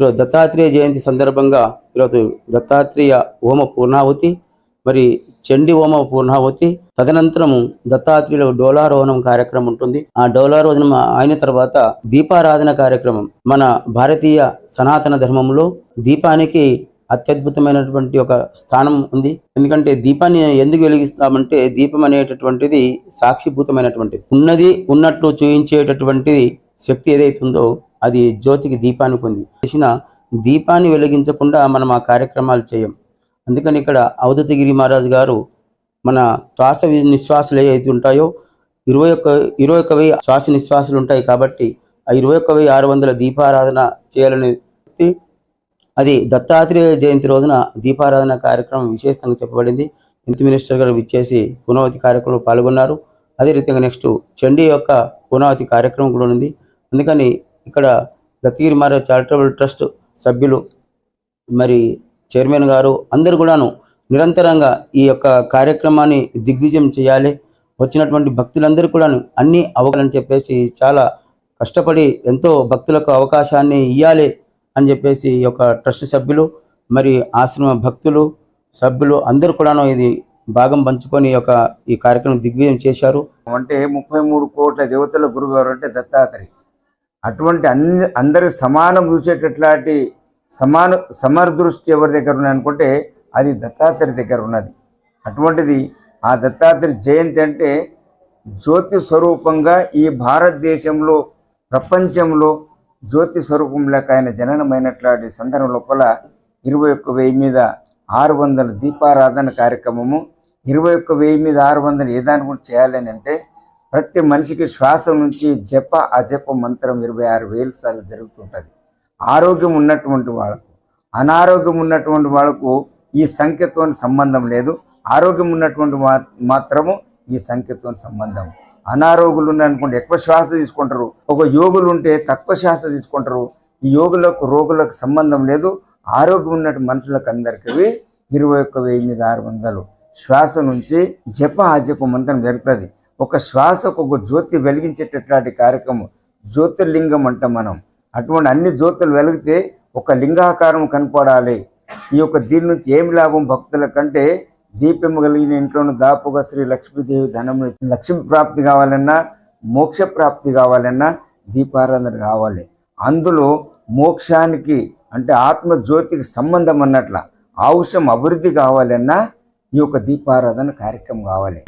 ఈరోజు దత్తాత్రేయ జయంతి సందర్భంగా ఈరోజు దత్తాత్రేయ హోమ పూర్ణాహుతి మరి చండి హోమ పూర్ణాహుతి తదనంతరము దత్తాత్రేయుల డోలారోహణం కార్యక్రమం ఉంటుంది. ఆ డోలారోహణం అయిన తర్వాత దీపారాధన కార్యక్రమం మన భారతీయ సనాతన ధర్మంలో దీపానికి అత్యద్భుతమైనటువంటి ఒక స్థానం ఉంది. ఎందుకంటే దీపాన్ని ఎందుకు వెలిగిస్తామంటే దీపం అనేటటువంటిది సాక్షిభూతమైనటువంటిది. ఉన్నది ఉన్నట్లు చూపించేటటువంటిది శక్తి ఏదైతుందో అది జ్యోతికి దీపానికి ఉంది. చేసిన దీపాన్ని వెలిగించకుండా మనం ఆ కార్యక్రమాలు చేయం. అందుకని ఇక్కడ అవధతగిరి మహారాజు గారు మన శ్వాస నిశ్వాసలు ఏవైతే ఉంటాయో ఇరవై ఒక్క ఇరవై ఒక్క వెయ్యి శ్వాస నిశ్వాసాలు ఉంటాయి కాబట్టి ఆ ఇరవై ఒక్క వెయ్యి ఆరు వందల దీపారాధన చేయాలని అది దత్తాత్రేయ జయంతి రోజున దీపారాధన కార్యక్రమం విశేషంగా చెప్పబడింది. హెల్త్ మినిస్టర్ గారు విచ్చేసి పునవతి కార్యక్రమంలో పాల్గొన్నారు. అదే రీతిగా నెక్స్ట్ చండీ యొక్క పునవతి కార్యక్రమం కూడా ఉంది. అందుకని ఇక్కడ లతీర్ మారే చారిటబుల్ ట్రస్ట్ సభ్యులు మరి చైర్మన్ గారు అందరు కూడాను నిరంతరంగా ఈ యొక్క కార్యక్రమాన్ని దిగ్విజయం చేయాలి. వచ్చినటువంటి భక్తులందరూ కూడాను అన్నీ అవ్వాలని చెప్పేసి చాలా కష్టపడి ఎంతో భక్తులకు అవకాశాన్ని ఇవ్వాలి అని చెప్పేసి ఈ యొక్క ట్రస్ట్ సభ్యులు మరి ఆశ్రమ భక్తులు సభ్యులు అందరూ కూడాను ఇది భాగం పంచుకొని ఈ యొక్క ఈ కార్యక్రమం దిగ్విజయం చేశారు. అంటే ముప్పై మూడు కోట్ల దేవతల గురుగారు అంటే దత్తాత్రేయ. అటువంటి అన్ని అందరూ సమానం చూసేటట్లాంటి సమాన సమర్దృష్టి ఎవరి దగ్గర ఉన్నాయనుకుంటే అనుకుంటే అది దత్తాత్రేయ దగ్గర ఉన్నది. అటువంటిది ఆ దత్తాత్రేయ జయంతి అంటే జ్యోతి స్వరూపంగా ఈ భారతదేశంలో ప్రపంచంలో జ్యోతి స్వరూపం లేక ఆయన జననమైనట్లాంటి సందర్భం లోపల ఇరవై ఒక్క వెయ్యి మీద ఆరు వందల దీపారాధన కార్యక్రమము ఇరవై ఒక్క వెయ్యి మీద ఆరు వందలు ఏ దాని గురించి చేయాలని అంటే ప్రతి మనిషికి శ్వాస నుంచి జప అజప మంత్రం ఇరవై ఆరు వేల సార్లు జరుగుతుంటుంది. ఆరోగ్యం ఉన్నటువంటి వాళ్ళకు అనారోగ్యం ఉన్నటువంటి వాళ్ళకు ఈ సంఖ్యతో సంబంధం లేదు. ఆరోగ్యం ఉన్నటువంటి మాత్రము ఈ సంఖ్యతో సంబంధం. అనారోగులు ఉన్నారనుకోండి ఎక్కువ శ్వాస తీసుకుంటారు. ఒక యోగులు ఉంటే తక్కువ శ్వాస తీసుకుంటారు. ఈ యోగులకు రోగులకు సంబంధం లేదు. ఆరోగ్యం ఉన్నట్టు మనుషులకు అందరికీ ఇరవై ఒక్క వెయ్యి మీద ఆరు వందలు. శ్వాస నుంచి జప అజప మంత్రం జరుగుతుంది. ఒక శ్వాసకు ఒక జ్యోతి వెలిగించేటటువంటి కార్యక్రమం. జ్యోతిర్లింగం అంటాం మనం. అటువంటి అన్ని జ్యోతులు వెలిగితే ఒక లింగాకారం కనపడాలి. ఈ యొక్క దీని నుంచి ఏం లాభం భక్తుల కంటే దీపం కలిగిన ఇంట్లోని దాపుగా శ్రీ లక్ష్మీదేవి ధనము లక్ష్మీ ప్రాప్తి కావాలన్నా మోక్ష ప్రాప్తి కావాలన్నా దీపారాధన కావాలి. అందులో మోక్షానికి అంటే ఆత్మ జ్యోతికి సంబంధం అన్నట్ల ఆవుషం అభివృద్ధి కావాలన్నా ఈ యొక్క దీపారాధన కార్యక్రమం కావాలి.